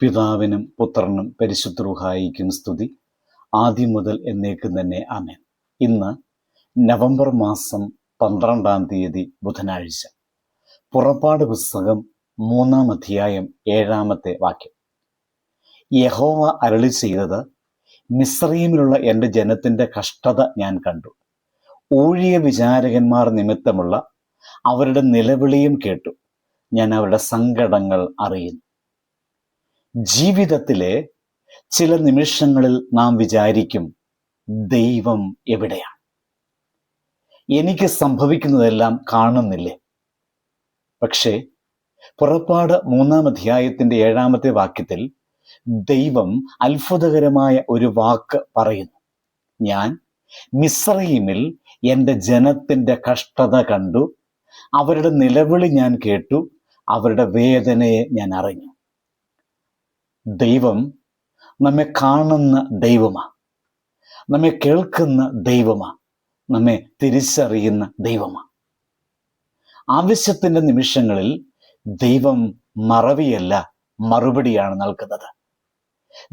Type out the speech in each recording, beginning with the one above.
പിതാവിനും പുത്രനും പരിശുദ്ധ റുഹായിക്കും സ്തുതി. ആദ്യം മുതൽ എന്നേക്കും തന്നെ ആമേൻ. ഇന്ന് നവംബർ മാസം പന്ത്രണ്ടാം തീയതി ബുധനാഴ്ച. പുറപ്പാട് പുസ്തകം മൂന്നാം അധ്യായം ഏഴാമത്തെ വാക്യം. യഹോവ അരളി ചെയ്തത് മിസ്രീമിലുള്ള എന്റെ ജനത്തിന്റെ കഷ്ടത ഞാൻ കണ്ടു. ഊഴിയ വിചാരകന്മാർ നിമിത്തമുള്ള അവരുടെ നിലവിളിയും കേട്ടു. ഞാൻ അവരുടെ സങ്കടങ്ങൾ അറിയുന്നു. ജീവിതത്തിലെ ചില നിമിഷങ്ങളിൽ നാം വിചാരിക്കും ദൈവം എവിടെയാണ്? എനിക്ക് സംഭവിക്കുന്നതെല്ലാം കാണുന്നില്ലേ? പക്ഷേ പുറപ്പാട് മൂന്നാം അധ്യായത്തിന്റെ ഏഴാമത്തെ വാക്യത്തിൽ ദൈവം അത്ഭുതകരമായ ഒരു വാക്ക് പറയുന്നു. ഞാൻ മിസ്രൈമിൽ എന്റെ ജനത്തിന്റെ കഷ്ടത കണ്ടു അവരുടെ നിലവിളി ഞാൻ കേട്ടു അവരുടെ വേദനയെ ഞാൻ അറിഞ്ഞു. ദൈവം നമ്മെ കാണുന്ന ദൈവമാ. നമ്മെ കേൾക്കുന്ന ദൈവമാ. നമ്മെ തിരിച്ചറിയുന്ന ദൈവമാ. ആവശ്യത്തിന്റെ നിമിഷങ്ങളിൽ ദൈവം മറവിയല്ല മറുപടിയാണ് നൽകുന്നത്.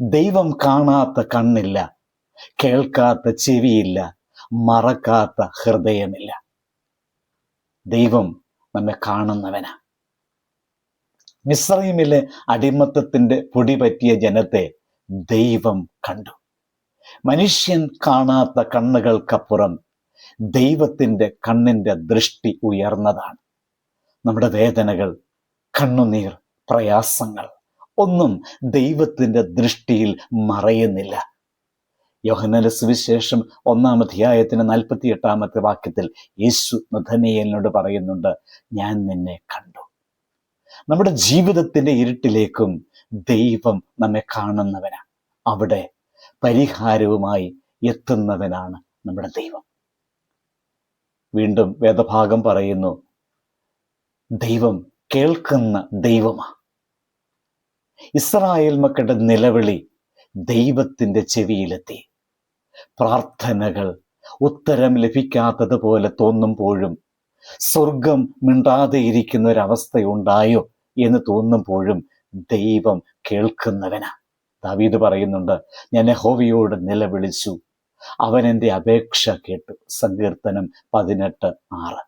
ദൈവം കാണാത്ത കണ്ണില്ല കേൾക്കാത്ത ചെവിയില്ല മറക്കാത്ത ഹൃദയമില്ല. ദൈവം നമ്മെ കാണുന്നവനാ. മിസ്രൈമിലെ അടിമത്തത്തിന്റെ പൊടി പറ്റിയ ജനത്തെ ദൈവം കണ്ടു. മനുഷ്യൻ കാണാത്ത കണ്ണുകൾക്കപ്പുറം ദൈവത്തിന്റെ കണ്ണിന്റെ ദൃഷ്ടി ഉയർന്നതാണ്. നമ്മുടെ വേദനകൾ കണ്ണുനീർ പ്രയാസങ്ങൾ ഒന്നും ദൈവത്തിന്റെ ദൃഷ്ടിയിൽ മറയുന്നില്ല. യോഹനല സുവിശേഷം ഒന്നാം അധ്യായത്തിന് നാൽപ്പത്തി എട്ടാമത്തെ വാക്യത്തിൽ യേശു നഥനേയലിനോട് പറയുന്നുണ്ട് ഞാൻ നിന്നെ കണ്ടു. നമ്മുടെ ജീവിതത്തിന്റെ ഇരുട്ടിലേക്കും ദൈവം നമ്മെ കാണുന്നവനാണ് അവിടെ പരിഹാരവുമായി എത്തുന്നവനാണ് നമ്മുടെ ദൈവം. വീണ്ടും വേദഭാഗം പറയുന്നു ദൈവം കേൾക്കുന്ന ദൈവമാ. ഇസ്രായേൽ മക്കളുടെ നിലവിളി ദൈവത്തിന്റെ ചെവിയിലെത്തി. പ്രാർത്ഥനകൾ ഉത്തരം ലഭിക്കാത്തതുപോലെ തോന്നുമ്പോഴും സ്വർഗം മിണ്ടാതെ ഇരിക്കുന്ന ഒരവസ്ഥയുണ്ടായോ എന്ന് തോന്നുമ്പോഴും ദൈവം കേൾക്കുന്നവനാ. ദാവീദ് പറയുന്നുണ്ട് ഞാൻ ഹോവിയോട് നിലവിളിച്ചു. അവൻ എന്റെ അപേക്ഷ കേട്ടു. സങ്കീർത്തനം പതിനെട്ട് ആറ്.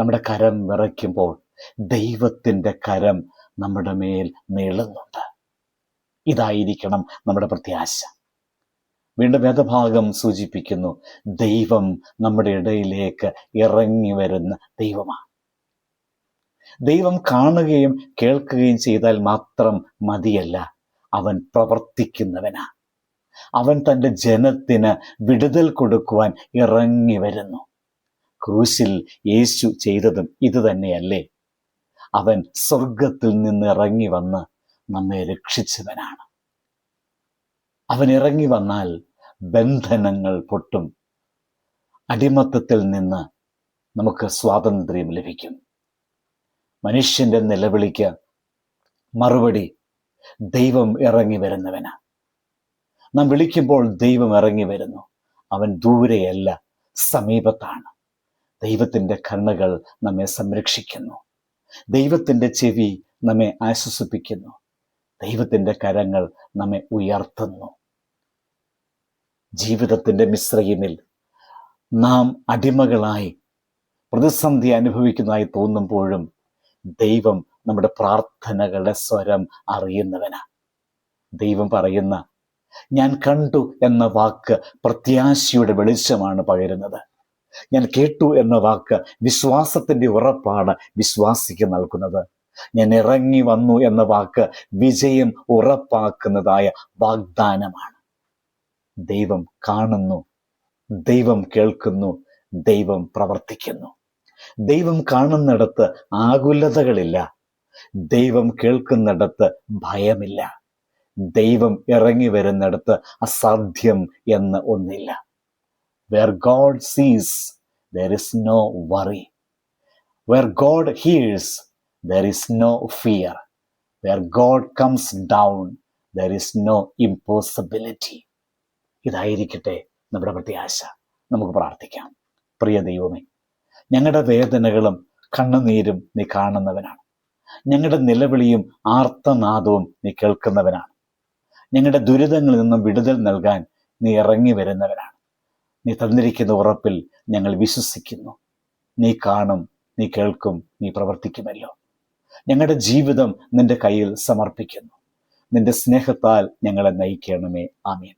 നമ്മുടെ കരം വിറയ്ക്കുമ്പോൾ ദൈവത്തിന്റെ കരം നമ്മുടെ മേൽ നീളുന്നുണ്ട്. ഇതായിരിക്കണം നമ്മുടെ പ്രത്യാശ. വീണ്ടും വേദഭാഗം സൂചിപ്പിക്കുന്നു. ദൈവം നമ്മുടെ ഇടയിലേക്ക് ഇറങ്ങി വരുന്ന ദൈവമാണ്. ദൈവം കാണുകയും കേൾക്കുകയും ചെയ്താൽ മാത്രം മതിയല്ല അവൻ പ്രവർത്തിക്കുന്നവനാ. അവൻ തന്റെ ജനത്തിന് വിടുതൽ കൊടുക്കുവാൻ ഇറങ്ങി വരുന്നു. ക്രൂശിൽ യേശു ചെയ്തതും ഇത് തന്നെയല്ലേ? അവൻ സ്വർഗത്തിൽ നിന്ന് ഇറങ്ങി വന്ന് നമ്മെ രക്ഷിച്ചവനാണ്. അവൻ ഇറങ്ങി വന്നാൽ ബന്ധനങ്ങൾ പൊട്ടും. അടിമത്തത്തിൽ നിന്ന് നമുക്ക് സ്വാതന്ത്ര്യം ലഭിക്കും. മനുഷ്യന്റെ നിലവിളിക്ക് മറുപടി ദൈവം ഇറങ്ങി വരുന്നവനാ. നാം വിളിക്കുമ്പോൾ ദൈവം ഇറങ്ങി വരുന്നു. അവൻ ദൂരെയല്ല സമീപത്താണ്. ദൈവത്തിന്റെ കണ്ണുകൾ നമ്മെ സംരക്ഷിക്കുന്നു. ദൈവത്തിന്റെ ചെവി നമ്മെ ആശ്വസിപ്പിക്കുന്നു. ദൈവത്തിന്റെ കരങ്ങൾ നമ്മെ ഉയർത്തുന്നു. ജീവിതത്തിന്റെ മിശ്രയിനിൽ നാം അടിമകളായി പ്രതിസന്ധി അനുഭവിക്കുന്നതായി തോന്നുമ്പോഴും ദൈവം നമ്മുടെ പ്രാർത്ഥനകളുടെ സ്വരം അറിയുന്നവനാ. ദൈവം പറയുന്ന ഞാൻ കണ്ടു എന്ന വാക്ക് പ്രത്യാശയുടെ വെളിച്ചമാണ് പകരുന്നത്. ഞാൻ കേട്ടു എന്ന വാക്ക് വിശ്വാസത്തിന്റെ ഉറപ്പാണ് വിശ്വാസിക്ക് നൽകുന്നത്. ഞാൻ ഇറങ്ങി വന്നു എന്ന വാക്ക് വിജയം ഉറപ്പാക്കുന്നതായ വാഗ്ദാനമാണ്. ദൈവം കാണുന്നു ദൈവം കേൾക്കുന്നു ദൈവം പ്രവർത്തിക്കുന്നു. ദൈവം കാണുന്നിടത്ത് ആകുലതകളില്ല. ദൈവം കേൾക്കുന്നിടത്ത് ഭയമില്ല. ദൈവം ഇറങ്ങി വരുന്നിടത്ത് അസാധ്യം എന്ന് ഒന്നില്ല. Where God sees there is no worry where God heals there is no fear where God comes down there is no impossibility ഇതായിരിക്കട്ടെ നമ്മുടെ പ്രത്യാശ. നമുക്ക് പ്രാർത്ഥിക്കാം. പ്രിയ ദൈവമേ ഞങ്ങളുടെ വേദനകളും കണ്ണുനീരും നീ കാണുന്നവനാണ്. ഞങ്ങളുടെ നിലവിളിയും ആർത്തനാദവും നീ കേൾക്കുന്നവനാണ്. ഞങ്ങളുടെ ദുരിതങ്ങളിൽ നിന്നും വിടുതൽ നൽകാൻ നീ ഇറങ്ങി വരുന്നവനാണ്. നീ തന്നിരിക്കുന്ന ഉറപ്പിൽ ഞങ്ങൾ വിശ്വസിക്കുന്നു. നീ കാണും നീ കേൾക്കും നീ പ്രവർത്തിക്കുമല്ലോ. ഞങ്ങളുടെ ജീവിതം നിന്റെ കയ്യിൽ സമർപ്പിക്കുന്നു. നിന്റെ സ്നേഹത്താൽ ഞങ്ങളെ നയിക്കണമേ. ആമീൻ.